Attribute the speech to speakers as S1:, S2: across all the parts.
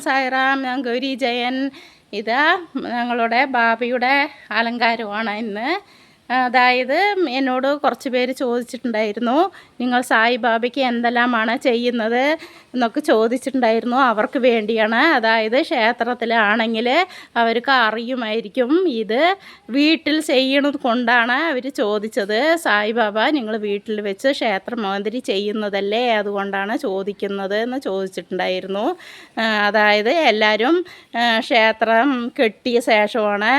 S1: സായിറാം ഞാൻ ഗൗരി ജയൻ ഇത് ഞങ്ങളുടെ ബാബിയുടെ അലങ്കാരമാണ് ഇന്ന്. അതായത് എന്നോട് കുറച്ച് പേര് ചോദിച്ചിട്ടുണ്ടായിരുന്നു നിങ്ങൾ സായിബാബയ്ക്ക് എന്തെല്ലാമാണ് ചെയ്യുന്നത്? എന്നൊക്കെ ചോദിച്ചിട്ടുണ്ടായിരുന്നു അവർക്ക് വേണ്ടിയാണ്. അതായത് ക്ഷേത്രത്തിലാണെങ്കിൽ അവർക്ക് അറിയുമായിരിക്കും ഇത്. വീട്ടിൽ ചെയ്യണത് കൊണ്ടാണ് അവർ ചോദിച്ചത്. സായിബാബ നിങ്ങൾ വീട്ടിൽ വെച്ച് ക്ഷേത്രം മാതിരി ചെയ്യുന്നതല്ലേ അതുകൊണ്ടാണ് ചോദിക്കുന്നത് എന്ന് ചോദിച്ചിട്ടുണ്ടായിരുന്നു. അതായത് എല്ലാവരും ക്ഷേത്രം കെട്ടിയ ശേഷമാണ്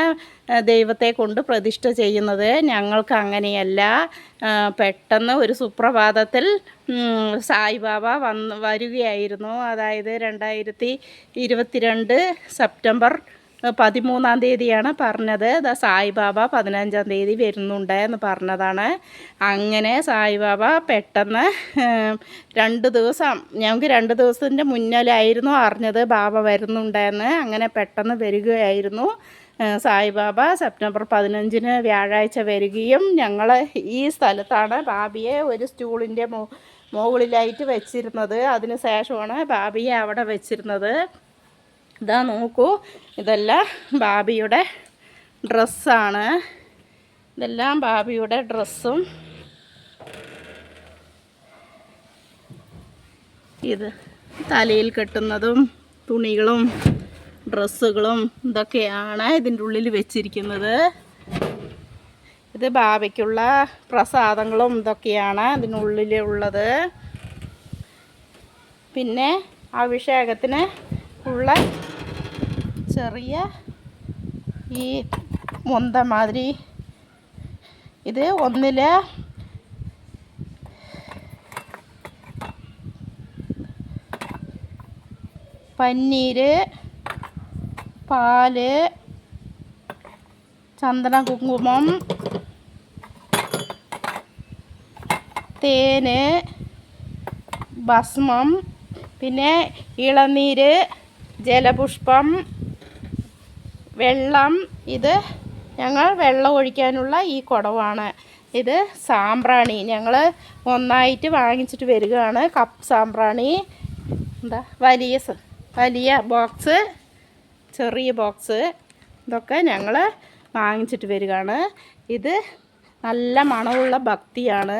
S1: ദൈവത്തെ കൊണ്ട് പ്രതിഷ്ഠ ചെയ്യുന്നത് ഞങ്ങൾക്ക് അങ്ങനെയല്ല. പെട്ടെന്ന് ഒരു സുപ്രഭാതത്തിൽ സായി സായിബാബ വന്ന് വരികയായിരുന്നു. അതായത് രണ്ടായിരത്തി ഇരുപത്തിരണ്ട് സെപ്റ്റംബർ പതിമൂന്നാം തീയതിയാണ് പറഞ്ഞത്. ദാ സായിബാബ പതിനഞ്ചാം തീയതി വരുന്നുണ്ട് എന്ന് പറഞ്ഞതാണ്. അങ്ങനെ സായിബാബ പെട്ടെന്ന് രണ്ട് ദിവസം ഞങ്ങൾക്ക് രണ്ട് ദിവസത്തിന്റെ മുന്നിലായിരുന്നു അറിഞ്ഞത് ബാബ വരുന്നുണ്ടെന്ന്. അങ്ങനെ പെട്ടെന്ന് വരികയായിരുന്നു. സായിബാബ സെപ്റ്റംബർ പതിനഞ്ചിന് വ്യാഴാഴ്ച വരികയും ഞങ്ങൾ ഈ സ്ഥലത്താണ് ബാബിയെ ഒരു സ്റ്റൂളിന്റെ മുകളിലായിട്ട് വെച്ചിരുന്നത്. അതിന് ശേഷമാണ് ബാബിയെ അവിടെ വെച്ചിരുന്നത്. ഇതാ നോക്കൂ ഇതെല്ലാം ബാബിയുടെ ഡ്രസ്സാണ്. ഇതെല്ലാം ബാബിയുടെ ഡ്രസ്സും. ഇത് തലയിൽ കെട്ടുന്നതും തുണികളും. ഡ്രസ്സുകളും ഇതൊക്കെയാണ് ഇതിന്റെ ഉള്ളിൽ വെച്ചിരിക്കുന്നത്. ഇത് ബാബയ്ക്കുള്ള പ്രസാദങ്ങളും ഇതൊക്കെയാണ് അതിനുള്ളിൽ ഉള്ളത്. പിന്നെ അഭിഷേകത്തിന് ഉള്ള ചെറിയ ഈ മുന്ത മാതിരി ഇത് ഒന്നിൽ പന്നീര് പാൽ ചന്ദന കുങ്കുമം തേന് ഭസ്മം പിന്നെ ഇളനീര് ജലപുഷ്പം വെള്ളം. ഇത് ഞങ്ങൾ വെള്ളം ഒഴിക്കാനുള്ള ഈ കുടവാണ്. ഇത് സാമ്പ്രാണി. ഞങ്ങൾ ഒന്നായിട്ട് വാങ്ങിച്ചിട്ട് വരികയാണ്. കപ്പ് സാമ്പ്രാണി. എന്താ? വലിയ വലിയ ബോക്സ്. ചെറിയ ബോക്സ്. ഇതൊക്കെ ഞങ്ങൾ വാങ്ങിച്ചിട്ട് വരികയാണ്. ഇത് നല്ല മണമുള്ള ഭക്തിയാണ്.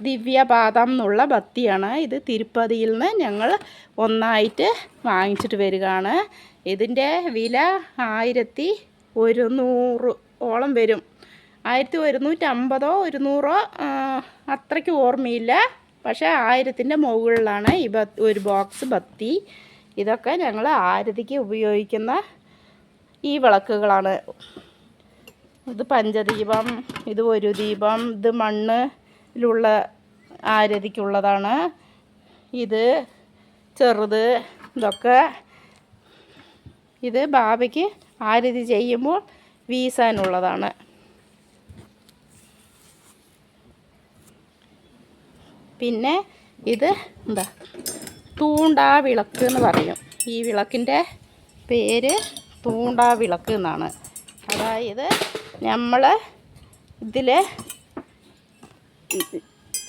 S1: ദിവ്യപാദം എന്നുള്ള ഭക്തിയാണ്. ഇത് തിരുപ്പതിയിൽ നിന്ന് ഞങ്ങൾ ഒന്നായിട്ട് വാങ്ങിച്ചിട്ട് വരികയാണ്. ഇതിന്റെ വില ആയിരത്തി ഒരുന്നൂറ് ഓളം വരും. ആയിരത്തി ഒരുന്നൂറ്റമ്പതോ ഒരുന്നൂറോ അത്രയ്ക്ക് ഓർമ്മയില്ല. പക്ഷേ ആയിരത്തിന്റെ മുകളിലാണ് ഈ ഒരു ബോക്സ് ബത്തി ഇതൊക്കെ ഞങ്ങൾ ആരതിക്ക് ഉപയോഗിക്കുന്ന ഈ വിളക്കുകളാണ്. ഇത് പഞ്ചദീപം ഇത് ഒരു ദീപം ഇത് മണ്ണിലുള്ള ആരതിക്കുള്ളതാണ്. ഇത് ചെറുത് ഇതൊക്കെ ഇത് ബാബയ്ക്ക് ആരതി ചെയ്യുമ്പോൾ വീസാനുള്ളതാണ് പിന്നെ ഇത് എന്താ? തൂണ്ടാ വിളക്ക് എന്ന് പറയും. ഈ വിളക്കിന്റെ പേര് തൂണ്ടാ വിളക്ക് എന്നാണ്. അതായത് നമ്മൾ ഇതിൽ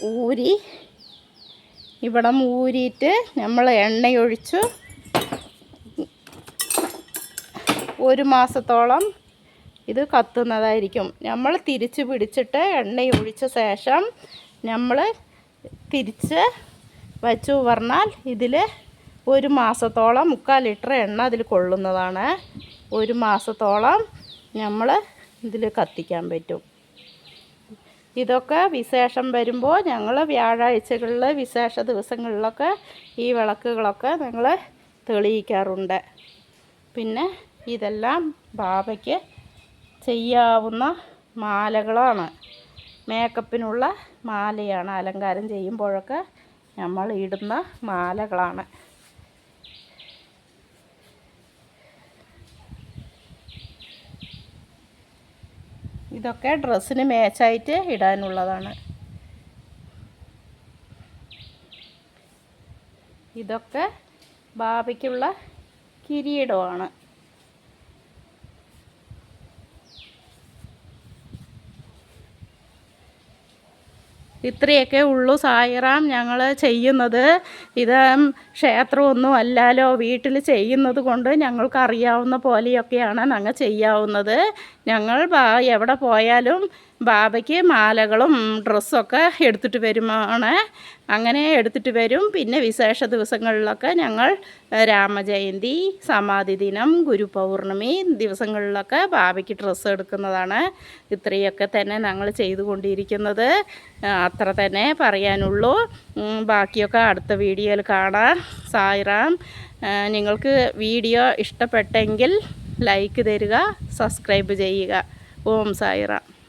S1: ഊരി ഇവിടം ഊരിയിട്ട് നമ്മൾ എണ്ണയൊഴിച്ചു ഒരു മാസത്തോളം ഇത് കത്തുന്നതായിരിക്കും. നമ്മൾ തിരിച്ച് പിടിച്ചിട്ട് എണ്ണയൊഴിച്ച ശേഷം നമ്മൾ തിരിച്ച് വച്ചു പറഞ്ഞാൽ ഇതിൽ ഒരു മാസത്തോളം മുക്കാൽ ലിറ്റർ എണ്ണ അതിൽ കൊള്ളുന്നതാണ്. ഒരു മാസത്തോളം നമ്മൾ ഇതിൽ കത്തിക്കാൻ പറ്റും. ഇതൊക്കെ വിശേഷം വരുമ്പോൾ ഞങ്ങൾ വ്യാഴാഴ്ചകളിൽ വിശേഷ ദിവസങ്ങളിലൊക്കെ ഈ വിളക്കുകളൊക്കെ ഞങ്ങൾ തെളിയിക്കാറുണ്ട്. പിന്നെ ഇതെല്ലാം ബാബയ്ക്ക് ചെയ്യാവുന്ന മാലകളാണ്. മേക്കപ്പിനുള്ള മാലയാണ് അലങ്കാരം ചെയ്യുമ്പോഴൊക്കെ നമ്മൾ ഇടുന്ന മാലകളാണ്. ഇതൊക്കെ ഡ്രസ്സിന് മാച്ചായിട്ട് ഇടാനുള്ളതാണ്. ഇതൊക്കെ ബാബയ്ക്കുള്ള കിരീടമാണ്. ഇത്രയൊക്കെ ഉള്ളൂ സായിറാം ഞങ്ങൾ ചെയ്യുന്നത്. ഇത് ക്ഷേത്രമൊന്നും അല്ലല്ലോ വീട്ടിൽ ചെയ്യുന്നത് കൊണ്ട് ഞങ്ങൾക്ക് അറിയാവുന്ന പോലെയൊക്കെയാണ് ഞങ്ങൾ ചെയ്യാവുന്നത്. ഞങ്ങൾ ബാ- എവിടെ പോയാലും ബാബയ്ക്ക് മാലകളും ഡ്രസ്സൊക്കെ എടുത്തിട്ട് വരുമാണ്. അങ്ങനെ എടുത്തിട്ട് വരും. പിന്നെ വിശേഷ ദിവസങ്ങളിലൊക്കെ ഞങ്ങൾ രാമജയന്തി സമാധി ദിനം ഗുരുപൗർണമി ദിവസങ്ങളിലൊക്കെ ബാബയ്ക്ക് ഡ്രസ്സ് എടുക്കുന്നതാണ് ഇത്രയൊക്കെ തന്നെ ഞങ്ങൾ ചെയ്തുകൊണ്ടിരിക്കുന്നത്. അത്ര തന്നെ പറയാനുള്ളൂ. ബാക്കിയൊക്കെ അടുത്ത വീഡിയോയിൽ കാണാം. സായിറാം നിങ്ങൾക്ക് വീഡിയോ ഇഷ്ടപ്പെട്ടെങ്കിൽ ലൈക്ക് തരിക സബ്സ്ക്രൈബ് ചെയ്യുക. ഓം സായിറാം.